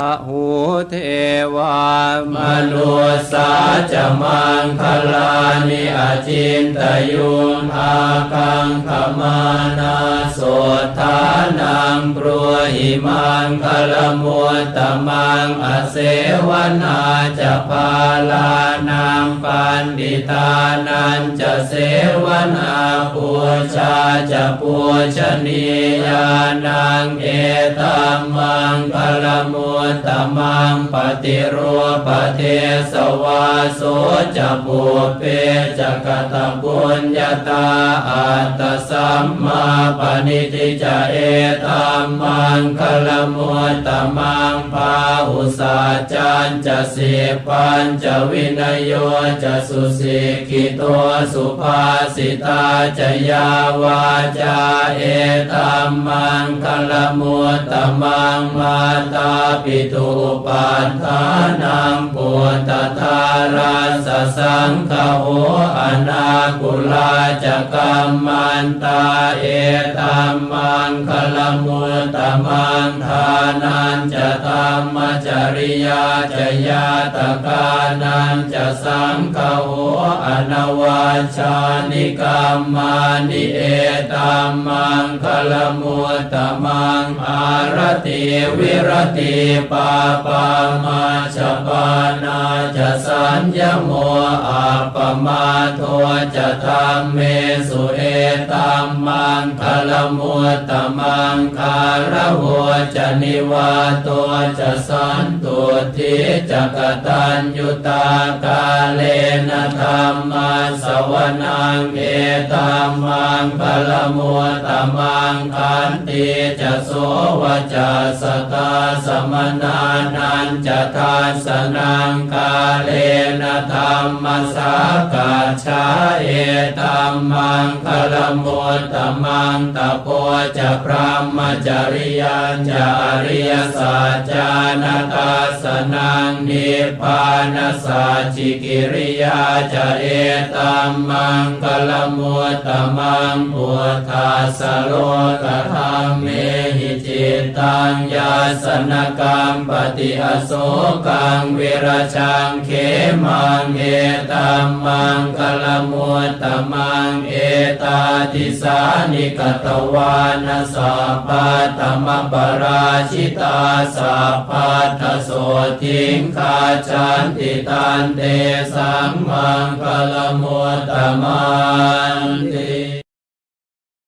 หูเทวามนุสาจะมังคลานิอาจินตยุนอาคังขมานาโสธ ปรัวหิมังคลมัวตมังอเสวนาจะพาลานังปันดิตานันจะเสวนาปูชาจะปูชนียานังเอตัมมังคลมุตตมังปฏิรูปเทสวาโสจะบุเปจะกตบุญญาตาอัตสัมมาปณิทิจะเอตัมมังคลมุตตมังปาอุสาจันจะเสปัญจะวินโยจะสุสิกิโตสุภาสิตาจะยาวาจาเอตัมมังคลมุตตมังมาตาปิตุปัฏฐานังปุตตทาราสสังฆโหอนาคุลาจะกัมมันตาเอตัมมังคลมตตมังทานันจะธรรมจริยาจะยาตกานันจะสังฆโหอนวาชานิกรรมานิเอตัมมังคลมุตตมังอารติวิรติปาปามาชปานาจะสัญญโมอัปปมาโทจะธรรมเมสุเอ ตัมมังคลมุตตมังคารหัวจะนิวาตัวจะสันตุทิจกตัญยุตากาเล ธรรมาสวนังเอตัมมังคลมุตตมังคันติจะโสวจะสตาสมนานันจะทานสนังกาเลนะธรรมสากาชาเอตัมมังคลมุตตมังตะโพจะพระมจริยันจะอริยสัจจานตาสนังนิพพานสัจจิกิริยาจเอตัมมังคลมุตตมังพุทธาสโลกธรรมเมหิจิตตังยาสนกรรมปฏิอโศกังเวรชังเขมังเอตัมมังคลมุตตมังเอตาติสานิกตวานาสัพพะธรรมปราชิตาสัพพัทโสทิงคาจันติตันเตสังมัังคลมุตตมันติ